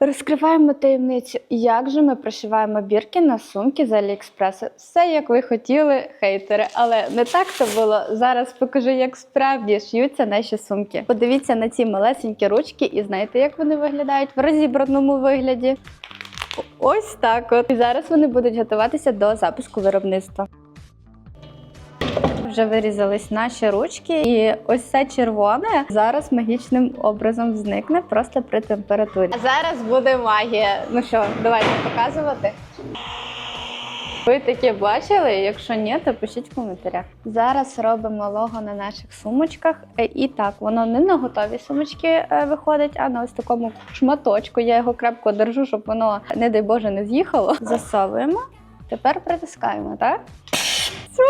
Розкриваємо таємницю, як же ми прошиваємо бірки на сумки з Аліекспресу. Все як ви хотіли, хейтери, але не так то було. Зараз покажу, як справді шиються наші сумки. Подивіться на ці малесенькі ручки і знаєте, як вони виглядають в розібраному вигляді. Ось так от. І зараз вони будуть готуватися до запуску виробництва. Вже вирізались наші ручки, і ось це червоне зараз магічним образом зникне просто при температурі. А зараз буде магія. Ну що, давайте показувати. Ви таке бачили? Якщо ні, то пишіть в коментарях. Зараз робимо лого на наших сумочках. Е, І так, воно не на готові сумочки е, виходить, а на ось такому шматочку. Я його крепко держу, щоб воно, не дай Боже, не з'їхало. Засовуємо. Тепер притискаємо, так? Все,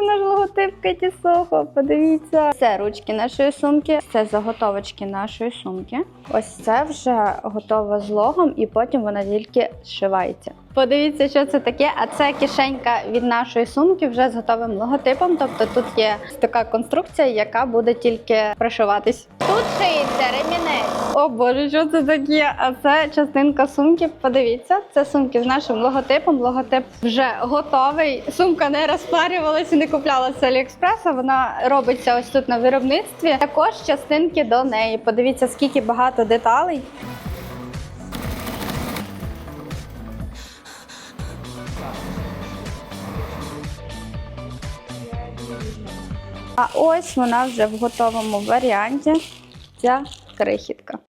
вийшов наш логотип Кеті Сохо. Подивіться. Це ручки нашої сумки, це заготовочки нашої сумки. Ось це вже готово з логом, і потім вона тільки зшивається. Подивіться, що це таке. А це кишенька від нашої сумки вже з готовим логотипом. Тобто тут є така конструкція, яка буде тільки пришиватись. Тут шиється ремінець. О боже, що це таке? А це частинка сумки. Подивіться, це сумки з нашим логотипом. Логотип вже готовий. Сумка не розпарювалася, не куплялася Аліекспреса. Вона робиться ось тут на виробництві. Також частинки до неї. Подивіться, скільки багато деталей. А ось вона вже в готовому варіанті. Ця крихітка.